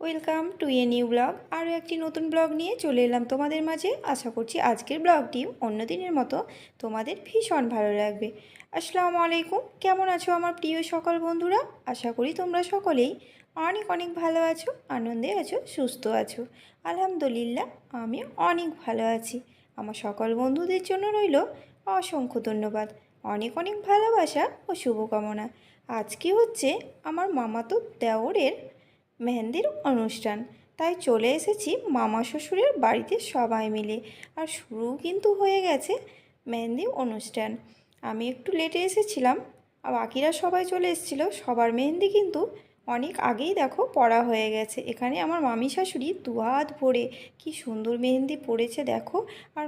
Welcome to a new blog. আরও একটি নতুন ব্লগ নিয়ে চলে এলাম তোমাদের মাঝে। আশা করছি আজকের ব্লগটি অন্য দিনের মতো তোমাদের ভীষণ ভালো লাগবে। আসসালামু আলাইকুম। কেমন আছো আমার প্রিয় সকল বন্ধুরা? আশা করি তোমরা সকলেই অনেক অনেক ভালো আছো, আনন্দে আছো, সুস্থ আছো। আলহামদুলিল্লাহ আমি অনেক ভালো আছি। আমার সকল বন্ধুদের জন্য রইল অসংখ্য ধন্যবাদ। অনেক অনেক ভালোবাসা ও শুভকামনা। আজকে হচ্ছে আমার মামাতো দেওরের মেহেন্দির অনুষ্ঠান। তাই চলে এসেছি মামা শ্বশুরের বাড়িতে সবাই মিলে। আর শুরু কিন্তু হয়ে গেছে মেহেন্দি অনুষ্ঠান। আমি একটু লেটে এসেছিলাম, আর বাকিরা সবাই চলে এসেছিল। সবার মেহেন্দি কিন্তু অনেক আগেই দেখো পড়া হয়ে গেছে। এখানে আমার মামি শাশুড়ি দু হাত ভরে কি সুন্দর মেহেন্দি পড়েছে দেখো। আর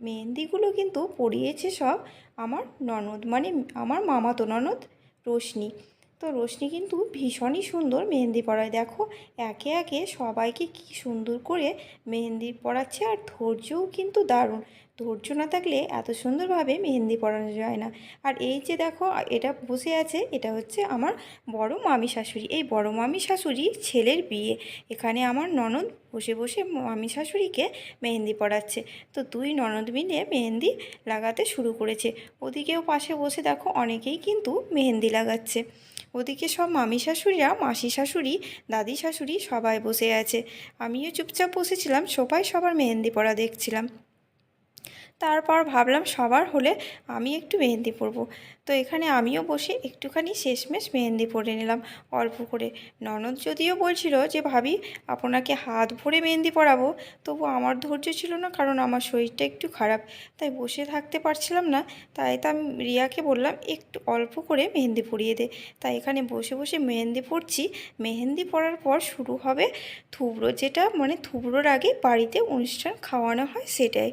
মেহেন্দিগুলো কিন্তু পড়িয়েছে সব আমার ননদ মানে আমার মামাতো ননদ রোশনি। তো রোশনি কিন্তু ভীষণই সুন্দর মেহেন্দি পরায়। দেখো, একে একে সবাইকে কি সুন্দর করে মেহেন্দি পরাচ্ছে আর ধৈর্যও কিন্তু দারুণ। ধৈর্য না থাকলে এত সুন্দরভাবে মেহেন্দি পরানো যায় না। আর এই যে দেখো, এটা বসে আছে, এটা হচ্ছে আমার বড় মামি শাশুড়ি। এই বড় মামি শাশুড়ি ছেলের বিয়ে। এখানে আমার ননদ বসে বসে মামি শাশুড়িকে মেহেন্দি পড়াচ্ছে তো দুই ননদ মিলে মেহেন্দি লাগাতে শুরু করেছে। ওদিকেও পাশে বসে দেখো, অনেকেই কিন্তু মেহেন্দি লাগাচ্ছে। ওদিকে সব মামি শাশুড়িরা, মাসি শাশুড়ি, দাদি শাশুড়ি সবাই বসে আছে। আমিও চুপচাপ বসেছিলাম, সবাই সবার মেহেন্দি পরা দেখছিলাম। তারপর ভাবলাম সবার হলে আমি একটু মেহেন্দি পরবো। তো এখানে আমিও বসে একটুখানি শেষমেশ মেহেন্দি পরে নিলাম অল্প করে। ননদ যদিও বলছিল যে, ভাবি, আপনাকে হাত ভরে মেহেন্দি পরাবো। তবু আমার ধৈর্য ছিল না, কারণ আমার শরীরটা একটু খারাপ। তাই বসে থাকতে পারছিলাম না। তাই তো আমি রিয়াকে বললাম, একটু অল্প করে মেহেন্দি পরিয়ে দে। তাই এখানে বসে বসে মেহেন্দি পরছি। মেহেন্দি পরার পর শুরু হবে থুবড়ো, যেটা মানে থুবড়োর আগে বাড়িতে অনুষ্ঠান খাওয়ানো হয় সেটাই।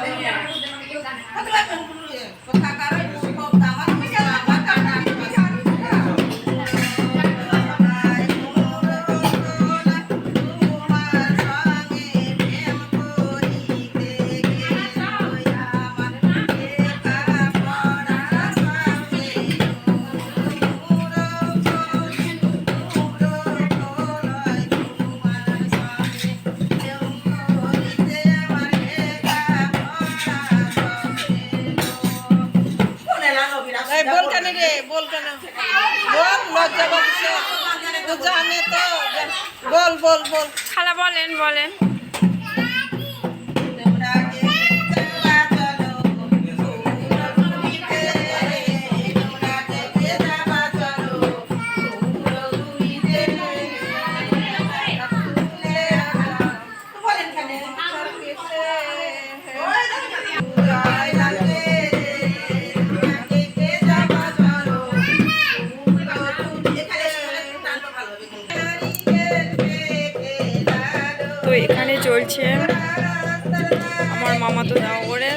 এই বল কেন রে? বল কেন? বল, লজ্জা পাচ্ছে? তো। বল বল বল। খালা বলেন বলেন। তো এখানে চলছে। আমার মামা তো দাও করে।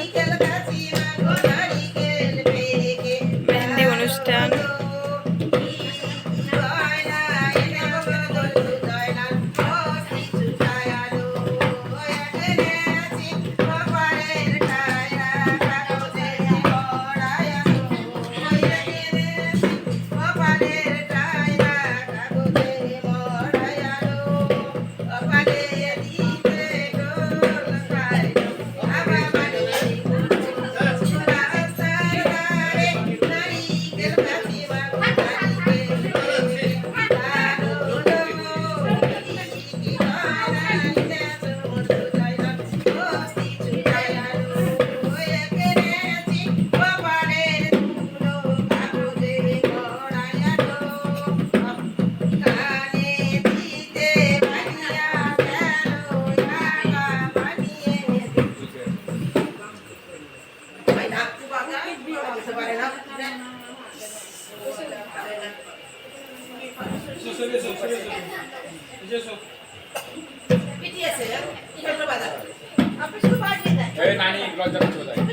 এই নানি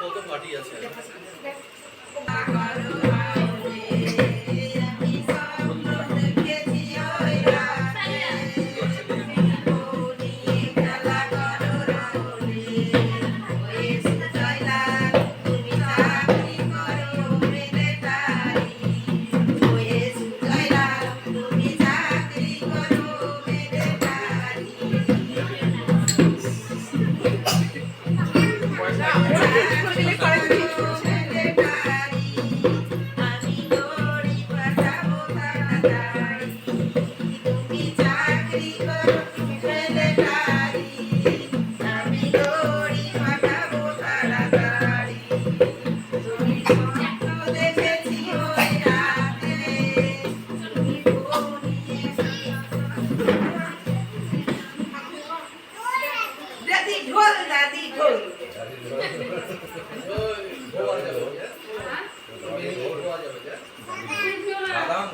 লজ্জা পার্টি যায় দাদি ঢোল দাদি ঢোল। তাকান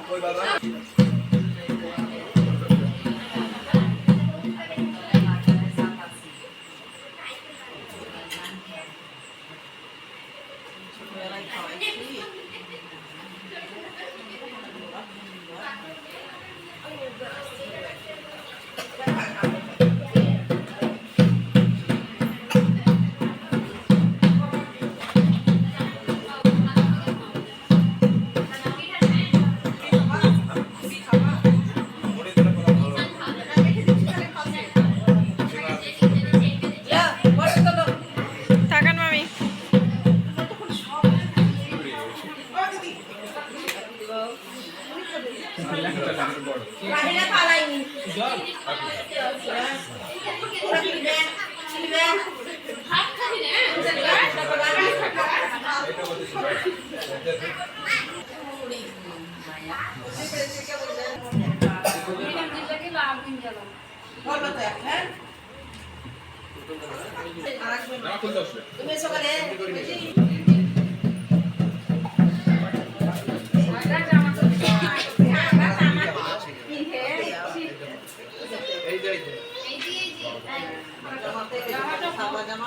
বাহিরে পালাইনি বলো তো হ্যাঁ না খুলতে আসবে তুমি সকালে